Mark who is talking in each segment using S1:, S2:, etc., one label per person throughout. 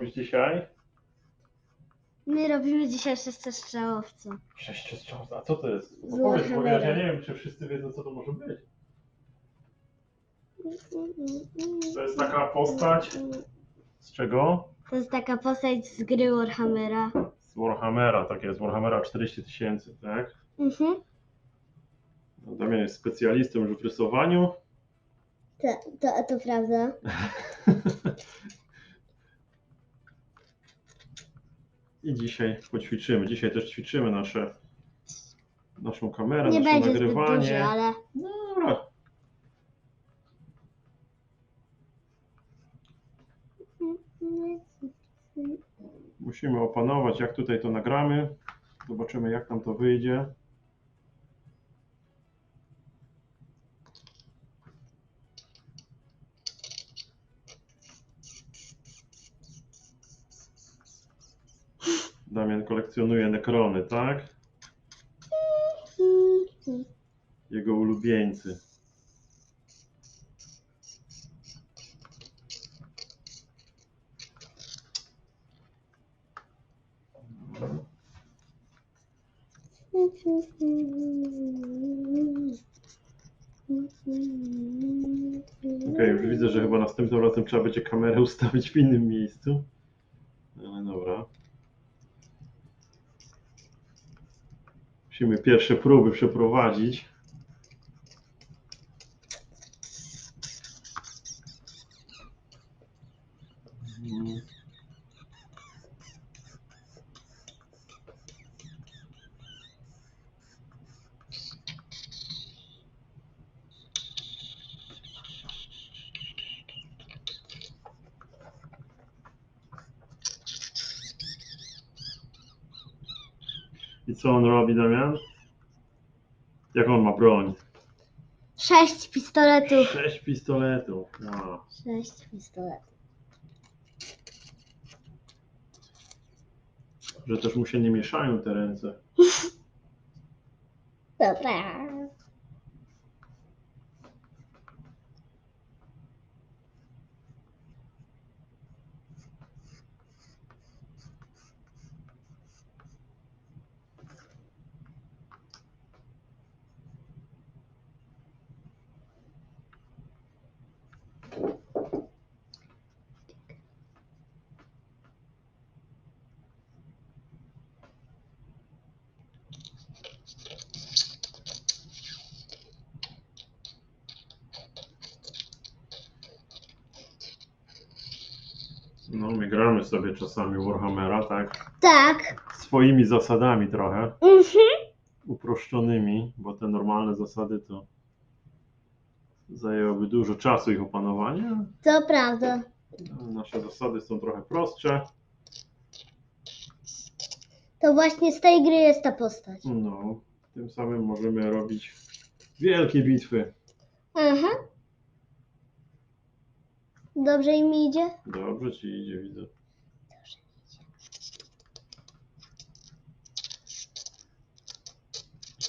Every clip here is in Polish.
S1: Robisz dzisiaj?
S2: My robimy dzisiaj sześciostrzałowca.
S1: Sześciostrzałowca. A co to jest?
S2: Z
S1: Opowiedz, bo ja, ja nie wiem, czy wszyscy wiedzą, co to może być. To jest taka postać. Z czego?
S2: To jest taka postać z gry Warhammera.
S1: Z Warhammera, tak jest. Warhammera 40 tysięcy, tak?
S2: Mhm.
S1: No, Damian jest specjalistą już w rysowaniu.
S2: To, to, to prawda.
S1: I dzisiaj poćwiczymy. Dzisiaj też ćwiczymy nasze, naszą kamerę,
S2: Nie
S1: nasze
S2: będzie zbyt
S1: nagrywanie.
S2: duży, ale
S1: Dobra. Musimy opanować, jak tutaj to nagramy. Zobaczymy, jak nam to wyjdzie. Damian kolekcjonuje nekrony, tak? Jego ulubieńcy. Okej, już widzę, że chyba następnym razem trzeba będzie kamerę ustawić w innym miejscu. Ale dobra. Musimy pierwsze próby przeprowadzić. I co on robi, Damian? Jak on ma broń?
S2: sześć pistoletów.
S1: Sześć pistoletów. Wow.
S2: Sześć pistoletów.
S1: Że też mu się nie mieszają te ręce.
S2: Dobra.
S1: My gramy sobie czasami Warhammera, tak?
S2: Tak.
S1: Swoimi zasadami trochę.
S2: Mhm.
S1: Uproszczonymi, bo te normalne zasady to zajęłoby dużo czasu ich opanowanie.
S2: To prawda.
S1: Nasze zasady są trochę prostsze.
S2: To właśnie z tej gry jest ta postać.
S1: No, tym samym możemy robić wielkie bitwy.
S2: Aha. Dobrze im idzie?
S1: Dobrze ci idzie, widzę.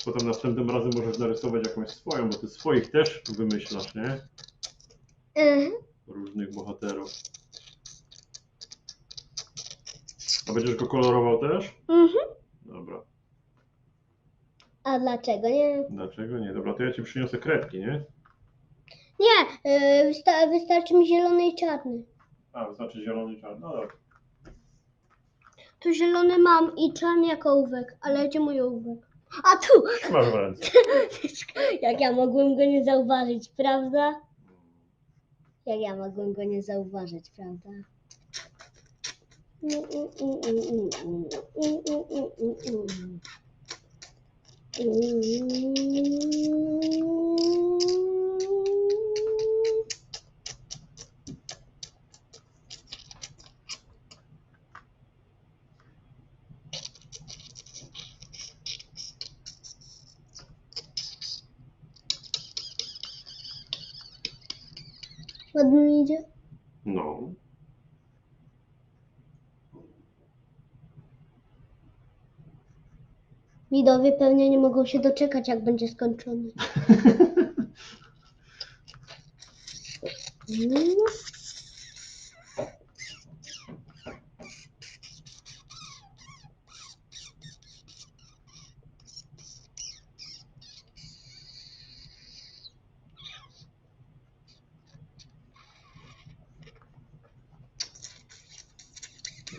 S1: Potem następnym razem możesz narysować jakąś swoją, bo ty swoich też wymyślasz, nie?
S2: Mhm.
S1: Różnych bohaterów. A będziesz go kolorował też?
S2: Mhm.
S1: Dobra.
S2: A dlaczego nie?
S1: Dlaczego nie? Dobra, to ja ci przyniosę kredki, nie?
S2: Nie, wysta- wystarczy mi zielony i czarny.
S1: A, znaczy zielony i czarny. No dobra.
S2: Tu zielony mam i czarny jako ołówek, ale gdzie mój ołówek? A tu!
S1: Masz w ręce.
S2: Jak ja mogłem go nie zauważyć, prawda? Jak ja mogłem go nie zauważyć, prawda? Widowie pewnie nie mogą się doczekać, jak będzie skończony. No.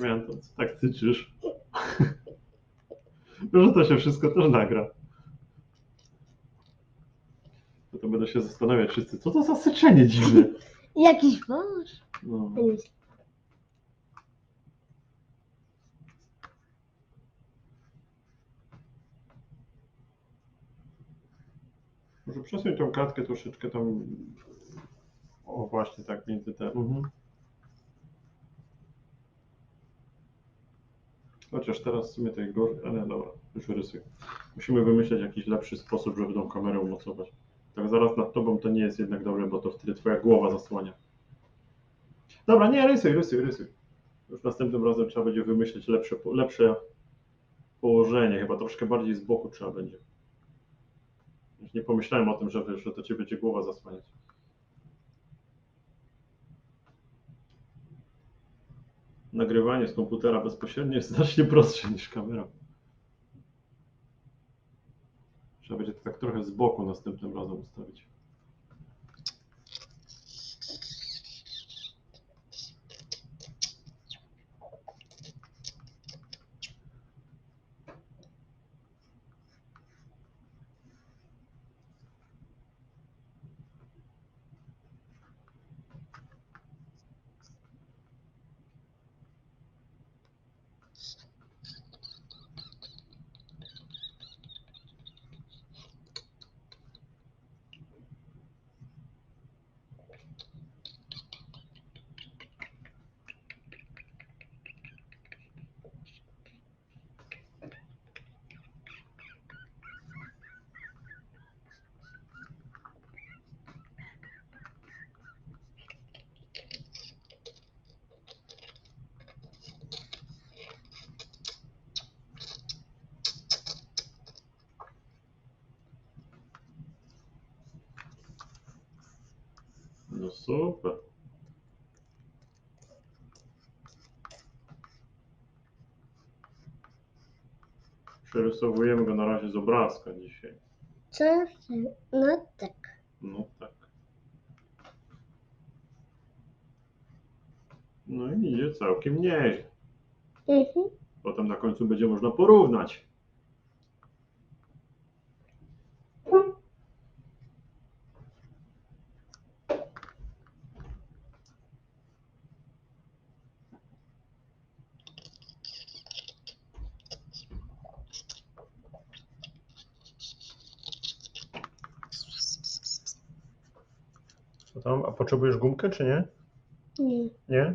S1: Wiem, to tak tyczysz. Że to się wszystko też nagra. To, to będę się zastanawiać wszyscy, co to za syczenie dziwne.
S2: Jakiś wąż.
S1: No. Może przesuń tą kartkę troszeczkę tam. O, właśnie tak między te. Mhm. Chociaż teraz w sumie tej gorzej, ale dobra, już rysuję. Musimy wymyśleć jakiś lepszy sposób, żeby tą kamerę umocować. Tak zaraz nad tobą to nie jest jednak dobre, bo to wtedy twoja głowa zasłania. Dobra, nie, rysuj, rysuj, rysuj. Już następnym razem trzeba będzie wymyślić lepsze, lepsze położenie, chyba troszkę bardziej z boku trzeba będzie. Już nie pomyślałem o tym, że, że to cię będzie głowa zasłaniać. Nagrywanie z komputera bezpośrednio jest znacznie prostsze niż kamera. Trzeba będzie to tak trochę z boku następnym razem ustawić. No super. Przerysowujemy go na razie z obrazka dzisiaj.
S2: Co? No tak.
S1: No tak. No i idzie całkiem nieźle.
S2: Mhm.
S1: Potem na końcu będzie można porównać. Co tam? A potrzebujesz gumkę, czy nie?
S2: Nie.
S1: Nie?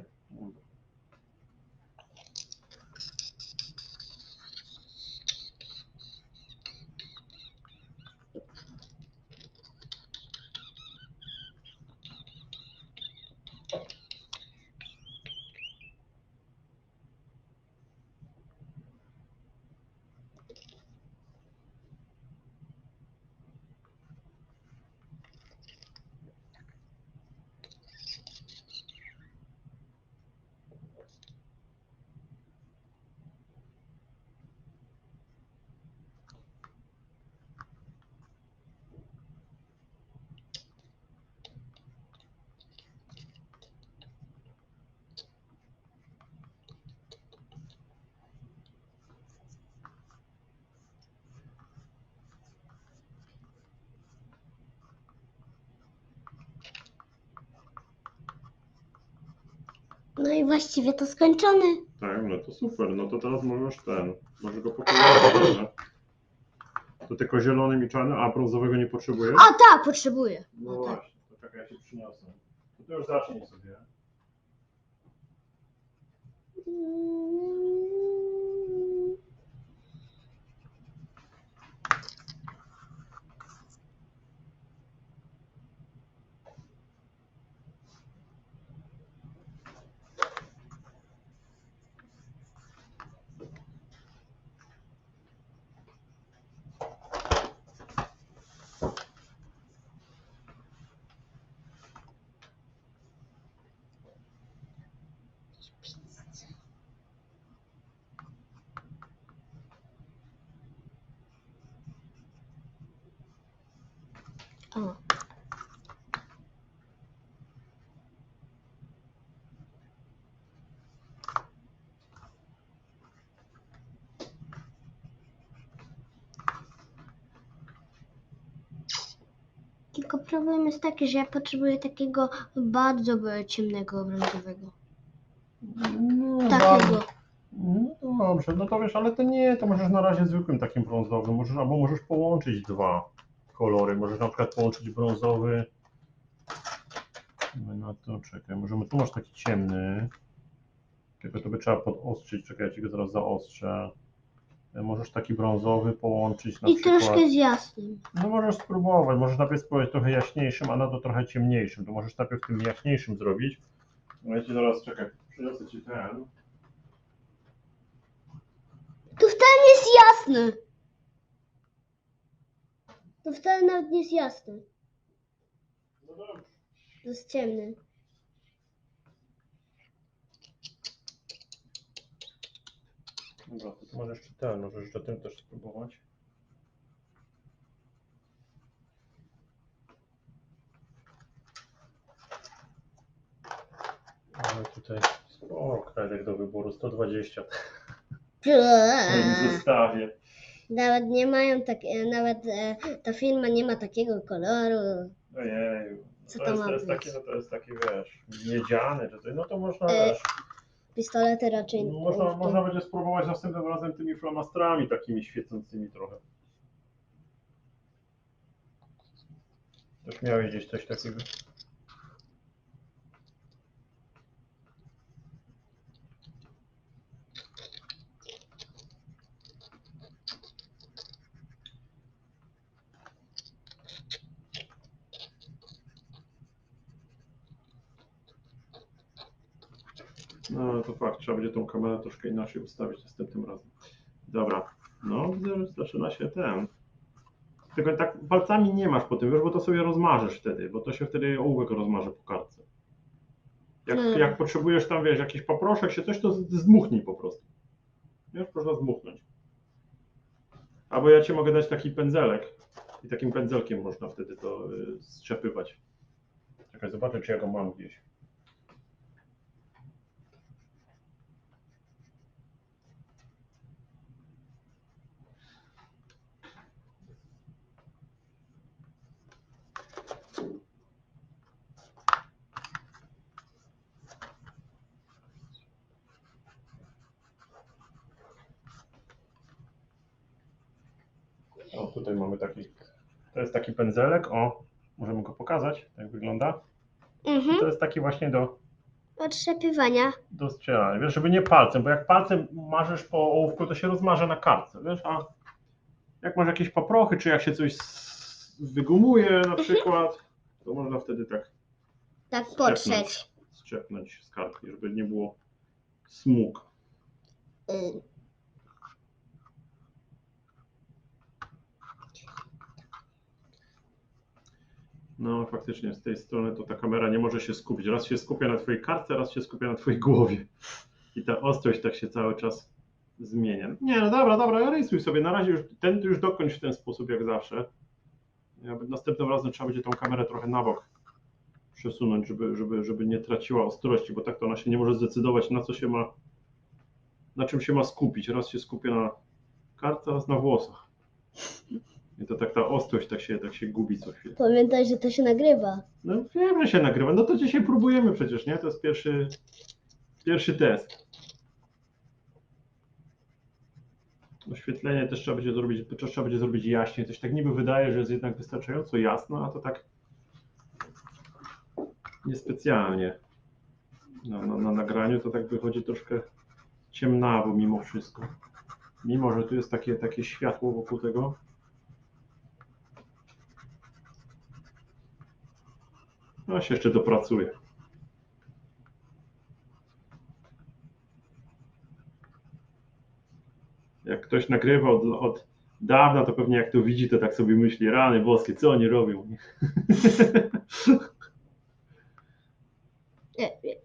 S2: No i właściwie to skończony.
S1: Tak, no to super. No to teraz możesz ten. Możesz go dobrze? To tylko zielonym i czarnym, a brązowego nie potrzebujesz?
S2: A tak, potrzebuję.
S1: No
S2: No tak.
S1: właśnie, to czekaj, ja się przyniosę. To ty już zacznij sobie.
S2: O. tylko problem jest taki, że ja potrzebuję takiego bardzo ciemnego brązowego.
S1: No,
S2: Takiego.
S1: No dobrze, no to wiesz, ale to nie, to możesz na razie zwykłym takim brązowym, możesz, albo możesz połączyć dwa kolory, możesz na przykład połączyć brązowy, no na to czekaj, możemy, tu masz taki ciemny, tylko to by trzeba podostrzyć, czekaj, ja ci go zaraz zaostrzę, możesz taki brązowy połączyć na
S2: I
S1: przykład,
S2: troszkę z jasnym.
S1: no możesz spróbować, możesz najpierw spróbować trochę jaśniejszym, a na to trochę ciemniejszym, to możesz najpierw tym jaśniejszym zrobić, no ja ci zaraz, czekaj, przyniosę ci ten,
S2: To wcale nie jest jasny. To wcale nawet nie jest jasny.
S1: no dobrze.
S2: To jest ciemny.
S1: Dobra, to ty możesz jeszcze ten, możesz jeszcze tym też spróbować. Mamy tutaj sporo kredek do wyboru, 120 w moim zestawie.
S2: Nawet nie mają tak, e, nawet e, ta firma nie ma takiego koloru.
S1: Ojej,
S2: Co
S1: to,
S2: to
S1: jest,
S2: ma
S1: to jest
S2: być?
S1: taki, no to jest taki, wiesz, miedziany, czy coś, no to można,
S2: E,
S1: wiesz,
S2: Pistolety raczej.
S1: no można, można będzie spróbować następnym razem tymi flamastrami takimi świecącymi trochę. Też miałeś gdzieś coś takiego. No to fakt, trzeba będzie tą kamerę troszkę inaczej ustawić następnym razem. Dobra, no widzę, że zaczyna się ten. Tylko tak palcami nie masz po tym, wiesz, bo to sobie rozmarzesz wtedy, bo to się wtedy ołówek rozmarze po kartce. Jak,
S2: Hmm.
S1: jak potrzebujesz tam, wiesz, jakiś paproszek się coś, to zdmuchnij po prostu. Wiesz, można zdmuchnąć. Albo ja ci mogę dać taki pędzelek i takim pędzelkiem można wtedy to y, strzepywać. Czekaj, zobaczę, czy ja go mam gdzieś. Tutaj mamy taki, to jest taki pędzelek, o, możemy go pokazać, jak wygląda. I
S2: Mhm.
S1: to jest taki właśnie do,
S2: Otrzepywania.
S1: do strzelania, wiesz, żeby nie palcem, bo jak palcem marzysz po ołówku, to się rozmarza na kartce, wiesz, a jak masz jakieś paprochy, czy jak się coś s- wygumuje na przykład, to można wtedy tak
S2: Tak potrzeć.
S1: strzepnąć z kartki, żeby nie było smug.
S2: Y,
S1: No faktycznie z tej strony to ta kamera nie może się skupić. Raz się skupia na twojej kartce, raz się skupia na twojej głowie. I ta ostrość tak się cały czas zmienia. Nie, no dobra, dobra, rysuj sobie. Na razie już ten już dokończ w ten sposób jak zawsze. Następnym razem trzeba będzie tą kamerę trochę na bok przesunąć, żeby, żeby, żeby nie traciła ostrości, bo tak to ona się nie może zdecydować na co się ma, na czym się ma skupić. Raz się skupia na kartce, raz na włosach. I to tak ta ostrość tak się, tak się gubi co chwilę.
S2: Pamiętaj, że to się nagrywa.
S1: No wiem, że się nagrywa. No to dzisiaj próbujemy przecież, nie? To jest pierwszy, pierwszy test. Oświetlenie też trzeba będzie zrobić, też trzeba będzie zrobić jaśniej. Coś tak niby wydaje, że jest jednak wystarczająco jasno, a to tak niespecjalnie. Na, na, na nagraniu to tak wychodzi troszkę ciemnawo mimo wszystko. Mimo, że tu jest takie, takie światło wokół tego. No się jeszcze dopracuję. Jak ktoś nagrywa od, od dawna, to pewnie jak to widzi, to tak sobie myśli, rany boskie, co oni robią?
S2: E, e.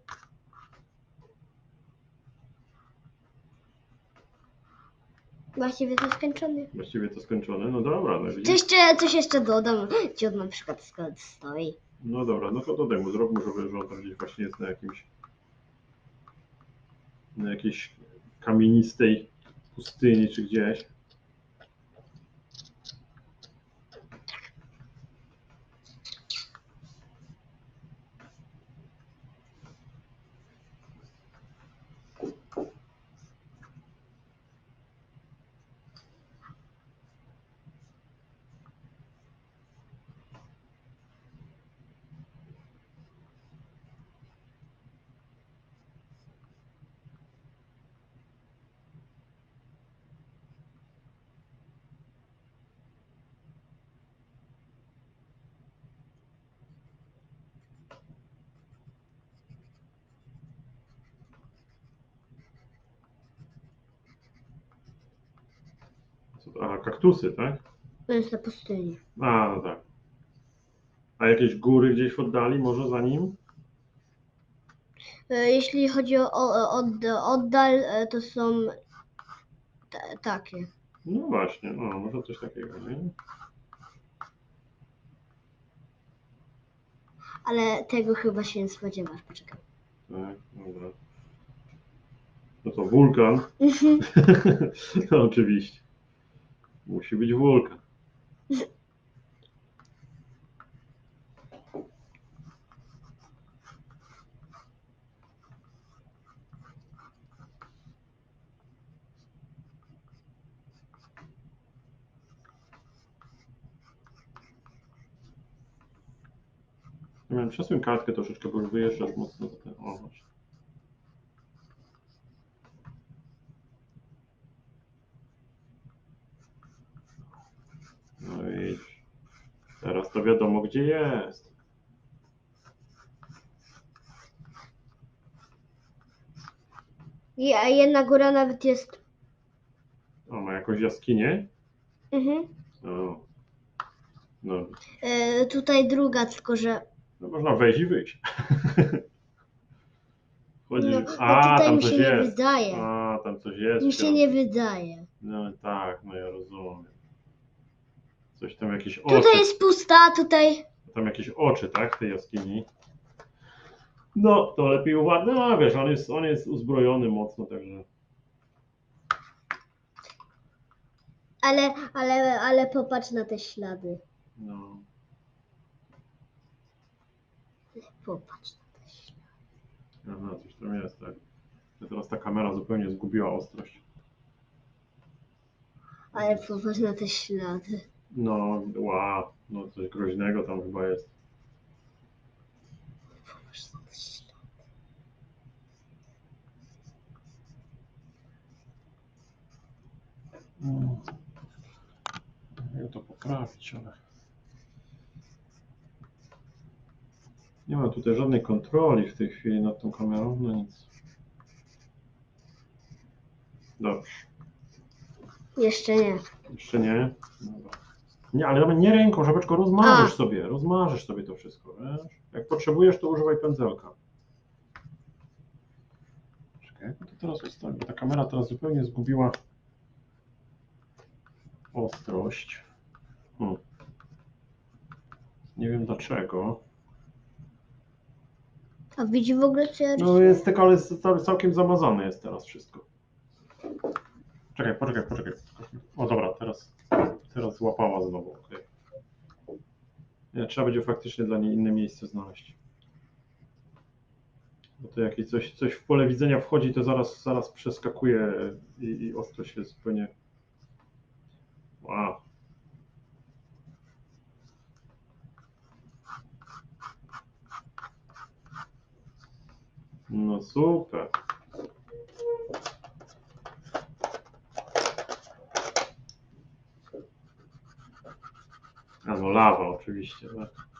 S2: Właściwie to skończony.
S1: Właściwie to skończone. No dobra, no
S2: Coś
S1: widzisz.
S2: jeszcze, coś jeszcze dodam. Ciut na przykład skąd stoi.
S1: No dobra, no to dodaj mu, zrób mu, żeby, że on tam gdzieś właśnie jest na jakimś na jakiejś kamienistej pustyni czy gdzieś. Aha, kaktusy, tak?
S2: To jest na pustyni.
S1: A, no tak. A jakieś góry gdzieś w oddali, może za nim?
S2: E, Jeśli chodzi o, o od, oddal, e, to są te, takie.
S1: No właśnie, no, może coś takiego, nie?
S2: Ale tego chyba się nie spodziewasz. Poczekaj.
S1: Tak, dobra. No to wulkan. no, oczywiście. Musi być wulkan. Miałem przesuń kartkę troszeczkę, bo już wyjeżdżasz mocno za ten. O, właśnie. No i teraz to wiadomo, gdzie jest.
S2: I, a jedna góra nawet jest.
S1: O, ma jakąś jaskinię?
S2: Mhm.
S1: No. No,
S2: E, tutaj druga, tylko że.
S1: no można wejść i wyjść. Chodzi,
S2: No,
S1: a,
S2: tutaj
S1: tam
S2: mi
S1: coś
S2: się nie
S1: jest.
S2: wydaje.
S1: A, tam coś jest.
S2: Mi się nie wydaje.
S1: No tak, no ja rozumiem. Coś tam jakieś oczy.
S2: Tutaj jest pusta, tutaj.
S1: Tam jakieś oczy, tak, w tej jaskini. No, to lepiej uważać. No wiesz, on jest, on jest uzbrojony mocno, także.
S2: Ale, ale, ale popatrz na te ślady.
S1: No.
S2: Popatrz na te ślady.
S1: Aha, coś tam jest, tak. Ja Teraz ta kamera zupełnie zgubiła ostrość.
S2: Ale popatrz na te ślady.
S1: No, wow, no coś groźnego tam chyba jest. No. Jak to poprawić, ale. Nie ma tutaj żadnej kontroli w tej chwili nad tą kamerą, no nic. Dobrze,
S2: Jeszcze nie.
S1: jeszcze nie. Dobra. Nie, ale nawet nie ręką, żabeczko, rozmażysz
S2: A.
S1: sobie, rozmażysz sobie to wszystko, wiesz? Jak potrzebujesz, to używaj pędzelka. Czekaj, jak to teraz ustawię? Ta kamera teraz zupełnie zgubiła ostrość. Hmm. Nie wiem dlaczego.
S2: A widzi w ogóle co ja
S1: No jest tylko, ale jest cał- całkiem zamazane jest teraz wszystko. Czekaj, poczekaj, poczekaj. O dobra, teraz, teraz złapała znowu, okej. Nie, trzeba będzie faktycznie dla niej inne miejsce znaleźć. Bo to jakieś coś, coś w pole widzenia wchodzi, to zaraz, zaraz przeskakuje i, i ostrość jest zupełnie... Wow. No super. A no lawa oczywiście, tak.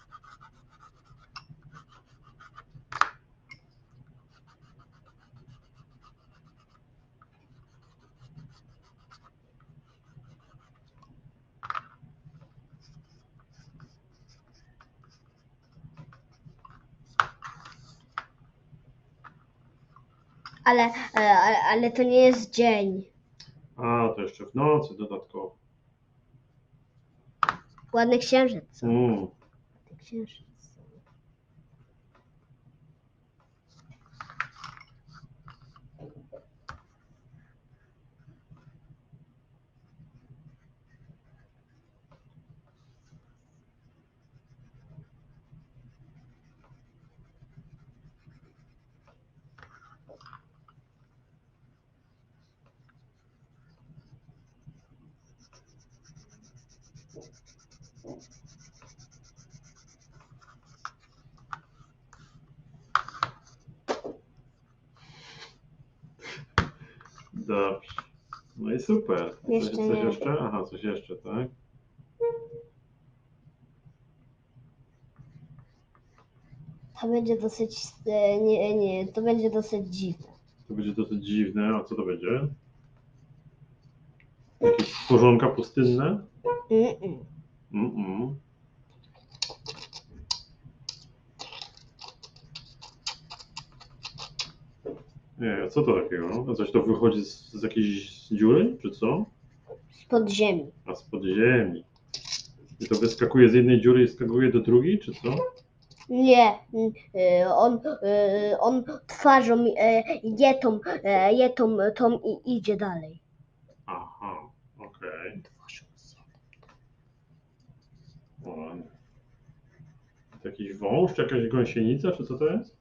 S2: Ale, ale, ale, ale to nie jest dzień.
S1: A, to jeszcze w nocy dodatkowo.
S2: Ладно, ксяжец.
S1: Mm.
S2: Ладно.
S1: Dobrze. No i super. Coś,
S2: Jeszcze
S1: coś
S2: nie.
S1: jeszcze? Aha, coś jeszcze, tak?
S2: To będzie dosyć, e, nie, nie, to będzie dosyć dziwne.
S1: To będzie dosyć dziwne. A co to będzie? Jakieś stworzonka pustynne?
S2: Mm-mm.
S1: Mm-mm. Nie, a co to takiego? A coś to wychodzi z, z jakiejś dziury, czy co?
S2: Spod ziemi.
S1: A spod ziemi. I to wyskakuje z jednej dziury i skakuje do drugiej, czy co?
S2: Nie, y, on, y, on twarzą y, je tą, y, je tą, tą i idzie dalej.
S1: Aha, okej. O, To jakiś wąż, czy jakaś gąsienica, czy co to jest?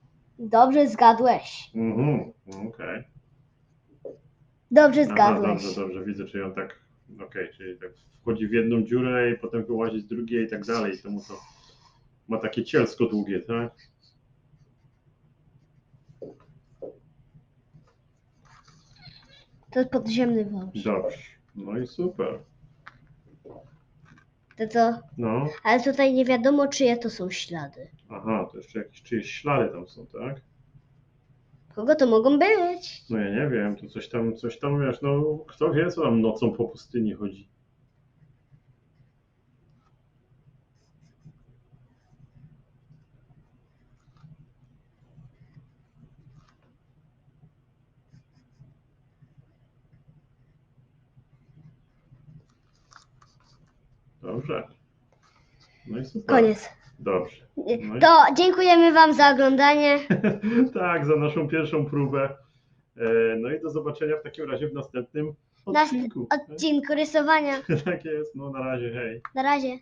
S2: Dobrze zgadłeś.
S1: Mhm, okej.
S2: Dobrze
S1: Aha,
S2: zgadłeś.
S1: dobrze, dobrze, widzę, czyli on tak, okej, czyli tak wchodzi w jedną dziurę i potem wyłazi z drugiej i tak dalej, to mu to ma takie cielsko długie, tak?
S2: To jest podziemny wąż.
S1: Dobrze, no i super.
S2: To co?
S1: No,
S2: Ale tutaj nie wiadomo, czyje to są ślady.
S1: aha, to jeszcze jakieś czyjeś ślady tam są, tak?
S2: Kogo to mogą być?
S1: No ja nie wiem, to coś tam, coś tam, wiesz, no kto wie, co tam nocą po pustyni chodzi. Dobrze. No i super.
S2: Koniec.
S1: Dobrze. No i-
S2: To dziękujemy Wam za oglądanie.
S1: tak, za naszą pierwszą próbę. E, No i do zobaczenia w takim razie w następnym
S2: Nas-
S1: odcinku.
S2: Odcinku rysowania.
S1: Tak jest, no na razie, hej.
S2: Na razie.